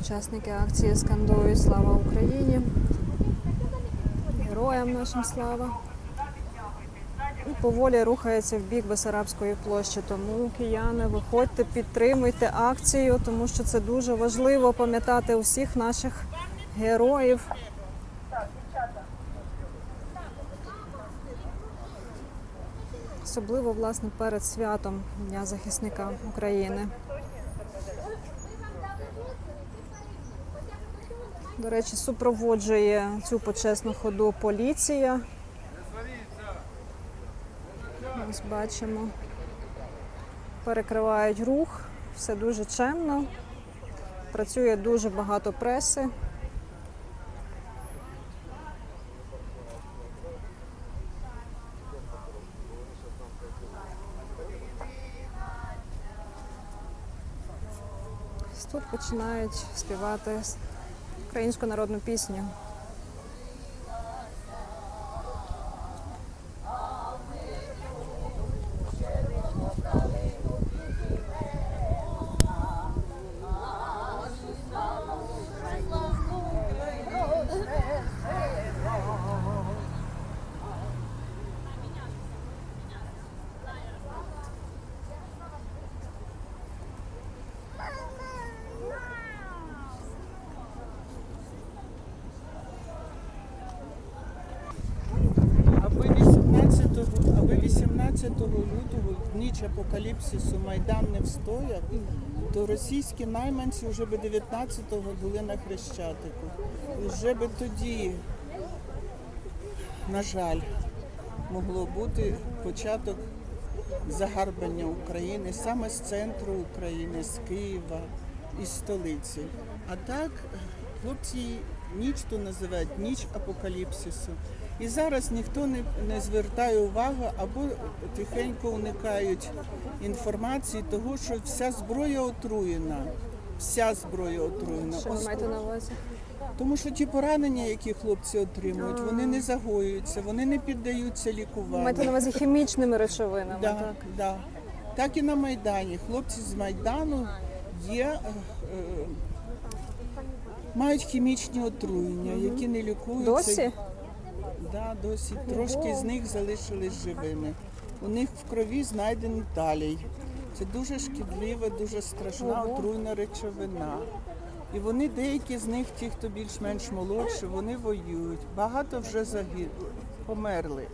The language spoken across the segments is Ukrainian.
Учасники акції скандують Слава Україні! Героям нашим слава! І поволі рухається в бік Бесарабської площі. Тому кияни, виходьте, підтримуйте акцію, тому що це дуже важливо пам'ятати усіх наших героїв. Особливо власне перед святом Дня захисника України. До речі, супроводжує цю почесну ходу поліція. Ось бачимо. Перекривають рух, все дуже чемно. Працює дуже багато преси. Тут починають співати українську народну пісню. Ніч апокаліпсису Майдан не встояв, то російські найманці вже би 19-го були на Хрещатику. Вже би тоді, на жаль, могло бути початок загарбання України саме з центру України, з Києва із столиці. А так хлопці ніч то називають ніч апокаліпсису. І зараз ніхто не, не звертає увагу або тихенько уникають інформації того, що вся зброя отруєна. Вся зброя отруєна. Що ви маєте на увазі? тому що ті поранення, які хлопці отримують, вони не загоюються, вони не піддаються лікуванню. маєте на увазі хімічними речовинами, Да, так? да. Так і на Майдані. Хлопці з Майдану є, е, е, мають хімічні отруєння, які не лікуються. Досі? Да, досі. Трошки з них залишились живими. У них в крові знайдений талій. Це дуже шкідлива, дуже страшна отруйна речовина. І вони, деякі з них, ті, хто більш-менш молодші, вони воюють. Багато вже загинули, померли.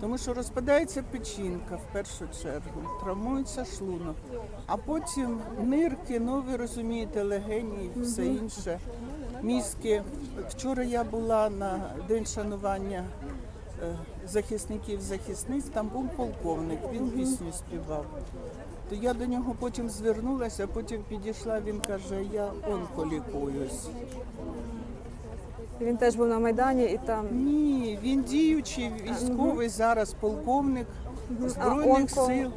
Тому що розпадається печінка в першу чергу, травмується шлунок, а потім нирки, ну ви розумієте, легені і все інше. Мізки. Вчора я була на день шанування е, захисників захисниць, там був полковник, він пісню співав. То я до нього потім звернулася, потім підійшла, він каже, я онколікуюсь. Він теж був на Майдані і там. Ні, він діючий військовий зараз, полковник Збройних онко? сил.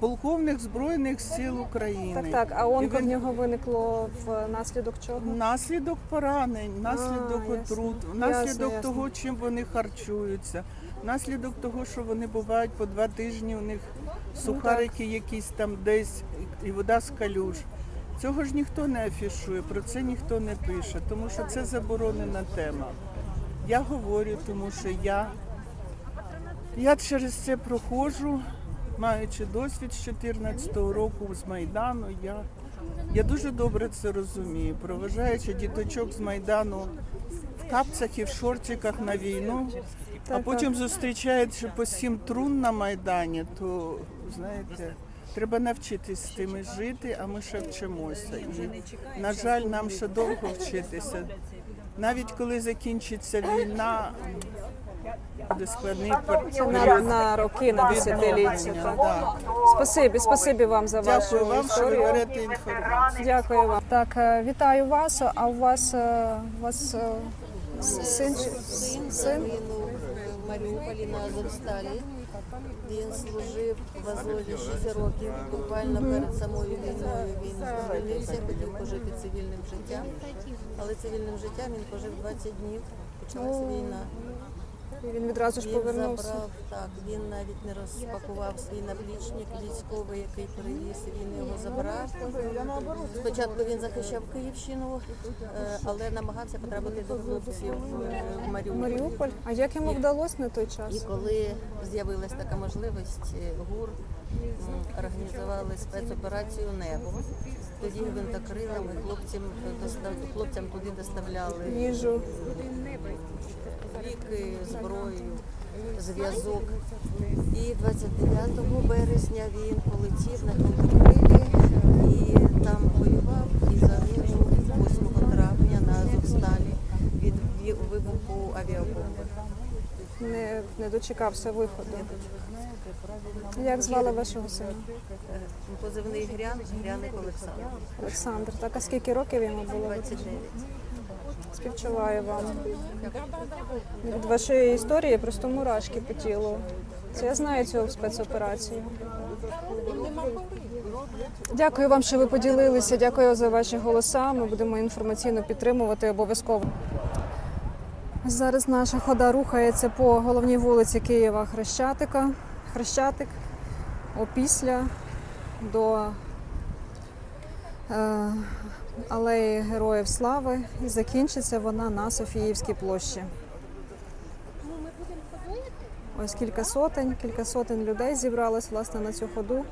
Полковник Збройних сил України. Так, так. А онко в нього виникло внаслідок чого? Наслідок поранень, наслідок А, отрут, Ясно, наслідок ясно. того, чим вони харчуються, наслідок того, що вони бувають по два тижні, у них Ну, сухарики якісь там десь і вода з калюж. Цього ж ніхто не афішує, про це ніхто не пише, тому що це заборонена тема. Я говорю, тому що я, я через це проходжу, маючи досвід з 14-го року з Майдану, я, я дуже добре це розумію. Проважаючи діточок з Майдану в капцях і в шортиках на війну, а потім зустрічаючи по сім трун на Майдані, то знаєте. Треба навчитись з тими жити, а ми ще вчимося. І, на жаль, нам ще довго вчитися. Навіть коли закінчиться війна, буде складний пер- Це на, на роки, на десятиліття. Да. Спасибі, спасибі вам за вашу Дякую вам, що ви історію. берете інформацію. Дякую вам. Так, е, вітаю вас. А у вас, е, у вас е, с- син? чи- Син Син? загинув в Маріуполі на Азовсталі. Він служив в Азові 6 років. Буквально перед самою війною він звільнився, хотів пожити цивільним життям. Але цивільним життям він пожив 20 днів. Почалася війна. Він відразу ж Він повернувся. забрав, так, він навіть не розпакував свій наплічник військовий, який привіз, він його забрав. Спочатку він захищав Київщину, е, але намагався потрапити до хлопців е, в Маріуполь. Маріуполь. А як йому вдалося на той час? І коли з'явилася така можливість, е, ГУР організували спецоперацію Небо. Тоді гвинтокрилами хлопцям, хлопцям туди доставляли Їжу. Ліки, зброю, зв'язок. І 29 березня він полетів на гвинтокрилі і там воював і загинув 8 травня на Азовсталі від вибуху авіабомби. Не, не дочекався виходу. Як звали вашого сина? Е, Позивний грян, гряник Олександр. Олександр. Так, а скільки років йому було? 29. Співчуваю вам. Від вашої історії просто мурашки по тілу. Це я знаю цю спецоперацію. Дякую вам, що ви поділилися. Дякую за ваші голоса. Ми будемо інформаційно підтримувати обов'язково. Зараз наша хода рухається по головній вулиці Києва Хрещатика. Хрещатик опісля до алеї Героїв Слави і закінчиться вона на Софіївській площі. Ось кілька сотень, кілька сотень людей зібралось власне на цю ходу.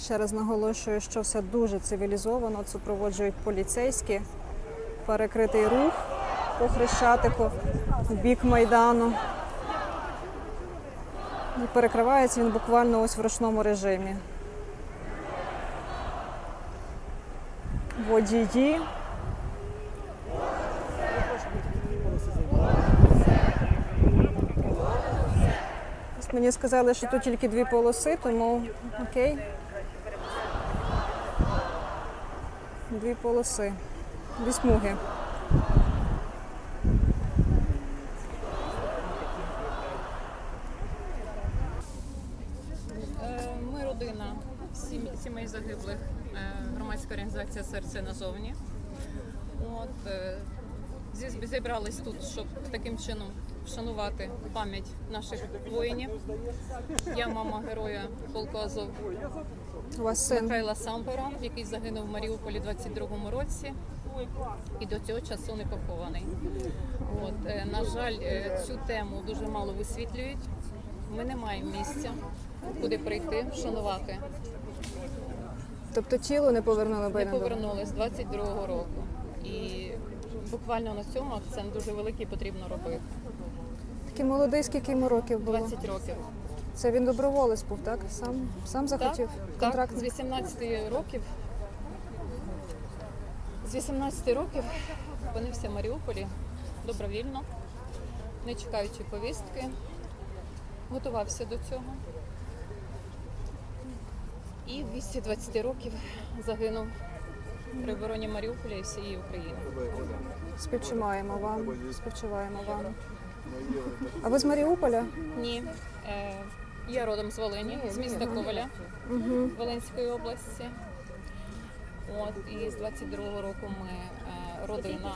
Ще раз наголошую, що все дуже цивілізовано. Супроводжують поліцейські, перекритий рух по хрещатику в бік майдану. І перекривається він буквально ось в ручному режимі. Водії. Мені сказали, що тут тільки дві полоси, тому окей. Дві полоси. Дві смуги. Е, Ми родина сім- сімей загиблих, е, громадська організація Серце назовні. От, е, зі- зібрались тут, щоб таким чином вшанувати пам'ять наших воїнів. Я мама героя полку Азов. Михайла Сампера, який загинув в Маріуполі 22-му році і до цього часу не похований. От, е, на жаль, цю тему дуже мало висвітлюють. Ми не маємо місця, куди прийти, вшанувати. Тобто тіло не повернули Ми Байден. повернулись 22-го року. І буквально на цьому акцент дуже великий потрібно робити. Такий молодий, скільки йому років було? 20 років. Це він доброволець був, так? Сам, сам захотів Так, контракт. так, з 18 років. З 18 років опинився в Маріуполі добровільно, не чекаючи повістки, готувався до цього. І в віці 20 років загинув при обороні Маріуполя і всієї України. Співчуваємо вам. Співчуваємо вам. А ви з Маріуполя? Ні. Е, я родом з Волині, з міста Коваля Угу. Волинської області. От і з 22-го року ми е, родина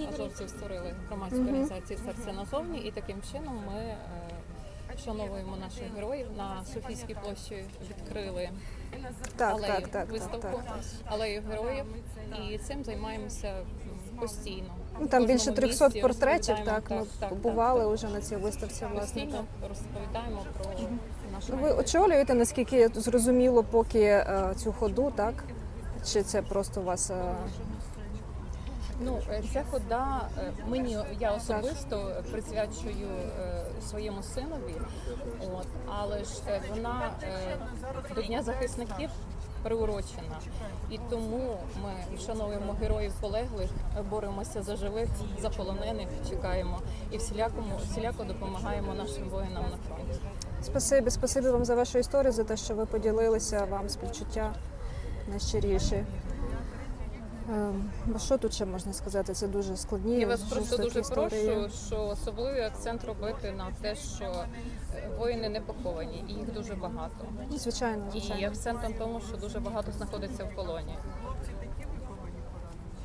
е, азовців створили громадську організацію серце назовні, і таким чином ми е, вшановуємо наших героїв на Софійській площі. Відкрили Так, алею так, так, так, виставку так. алею героїв, і цим займаємося постійно. Ну, там більше кожному 300 місті портретів, так, ми так, так, побували так, на цій виставці, власне. Постійно Так. розповідаємо про нашу Ну, Ви очолюєте, наскільки зрозуміло, поки е, цю ходу, так? Чи це просто у вас е, Ну, е, ця хода е, мені я особисто присвячую е, своєму синові, от але ж вона до Дня захисників приурочена, і тому ми вшановуємо героїв полеглих, боремося за живих, за полонених, чекаємо і всілякому всіляко допомагаємо нашим воїнам на фронті. спасибі, спасибі вам за вашу історію, за те, що ви поділилися, вам співчуття найщиріші. Ем, що тут ще можна сказати? Це дуже складні. Я вас просто дуже історії. прошу, що особливий акцент робити на те, що е, воїни не поховані, і їх дуже багато. Звичайно, І звичайно. акцент на тому, що дуже багато знаходиться в полоні.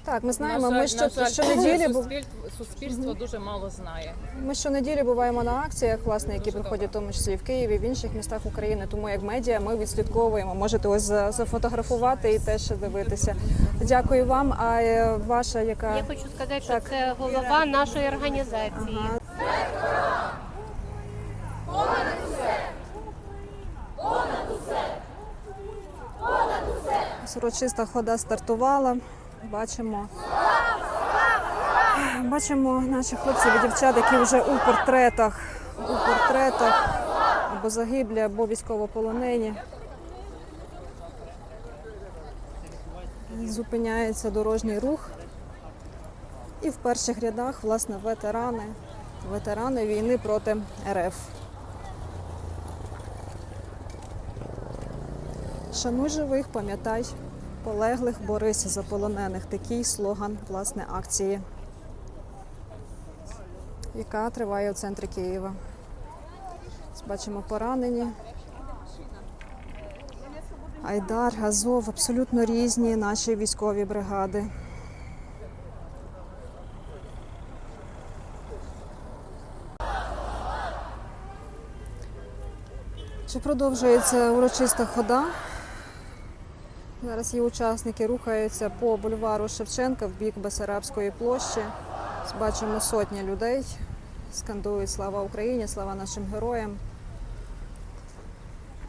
Так, ми знаємо. на жаль, ми що на жаль, щонеділі бу- суспільство, суспільство дуже мало знає. Ми щонеділі буваємо на акціях, власне, які проходять в тому числі і в Києві, в інших містах України. Тому як медіа ми відслідковуємо. Можете ось за- зафотографувати і теж дивитися. Дякую вам. А е, ваша яка Я хочу сказати, що це голова нашої організації. урочиста хода стартувала. Бачимо. Бачимо наших хлопців і дівчат, які вже у портретах, у портретах або загиблі, або військовополонені. Зупиняється дорожній рух. І в перших рядах, власне, ветерани, ветерани війни проти РФ. Шануй живих, пам'ятай полеглих, борися за полонених. Такий слоган власне акції, яка триває у центрі Києва. Бачимо поранені. Айдар, Азов абсолютно різні наші військові бригади. Чи продовжується урочиста хода? Зараз її учасники рухаються по бульвару Шевченка в бік Бесарабської площі. Бачимо сотні людей, скандують слава Україні, слава нашим героям.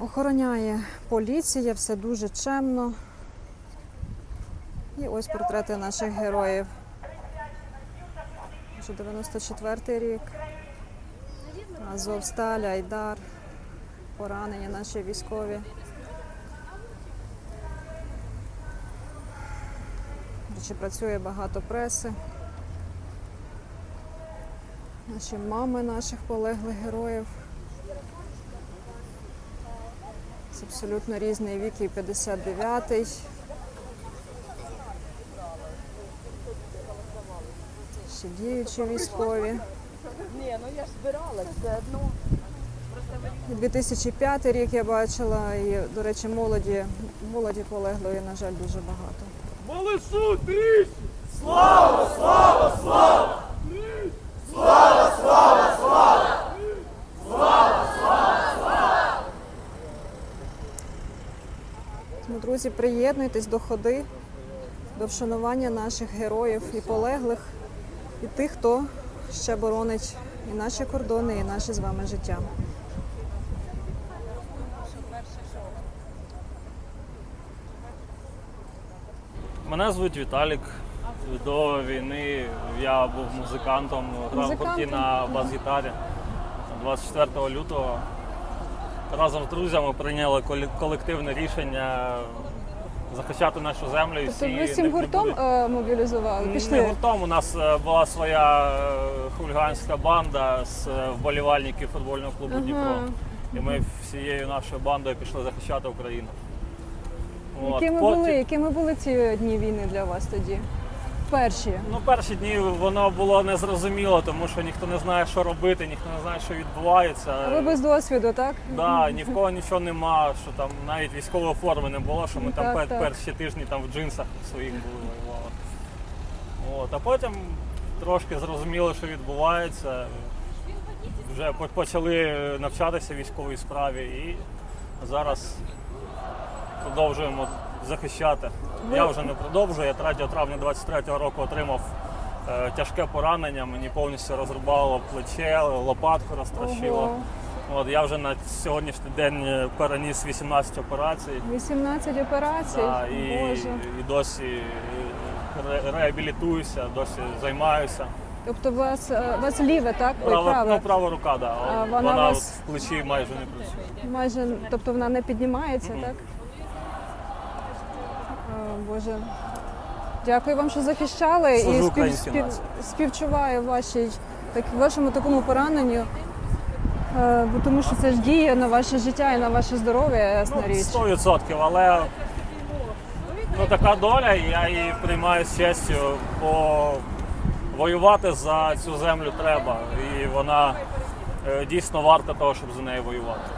Охороняє поліція, все дуже чемно. І ось портрети наших героїв. Вже 94-й рік. Азовсталь, Айдар, поранені наші військові. Чи працює багато преси. Наші мами наших полеглих героїв. Це абсолютно різний вік, і 59-й. Ще діючі військові. Ні, ну я ж збиралась все одно. 2005 рік я бачила, і, до речі, молоді, молоді полеглої, на жаль, дуже багато. Малишу трісь! Тому, друзі, приєднуйтесь до ходи, до вшанування наших героїв і полеглих, і тих, хто ще боронить і наші кордони, і наше з вами життя. Мене звуть Віталік. До війни я був музикантом, грав гурті на бас-гітарі. 24 лютого разом з друзями прийняли колективне рішення захищати нашу землю. Тобто ви всім гуртом були- е, мобілізували? Не гуртом. У нас е, була своя е, хуліганська банда з е, вболівальників футбольного клубу Ага. Дніпро. І ми всією нашою бандою пішли захищати Україну. От, Якими потім- були, якими були ці дні війни для вас тоді? Перші. Ну, перші дні воно було незрозуміло, тому що ніхто не знає, що робити, ніхто не знає, що відбувається. А ви без досвіду, так? Да, ні в кого нічого нема, що там навіть військової форми не було, що ми там так, пер- так. перші тижні там в джинсах своїх були воювали. От, а потім трошки зрозуміли, що відбувається. Вже по- почали навчатися військовій справі і зараз продовжуємо захищати. Я вже не продовжую. Я 3 травня 23-го року отримав е, тяжке поранення. Мені повністю розрубало плече, лопатку розтрощило. Ого. От я вже на сьогоднішній день е, переніс 18 операцій. 18 операцій. Да, і, Боже. і досі е, реабілітуюся, досі займаюся. Тобто у вас, е, у вас ліве, так? Права, праве. ну, права рука, да. А вона вона вас- в плечі майже не працює. Майже, тобто вона не піднімається, так? Боже. Дякую вам, що захищали Служу і спів, спів, співчуваю вашій, так, вашому такому пораненню. Е, бо тому що це ж діє на ваше життя і на ваше здоров'я, ясна Ну, річ. 100%, але ну, така доля, і я її приймаю з честю, бо воювати за цю землю треба. І вона е, дійсно варта того, щоб за неї воювати.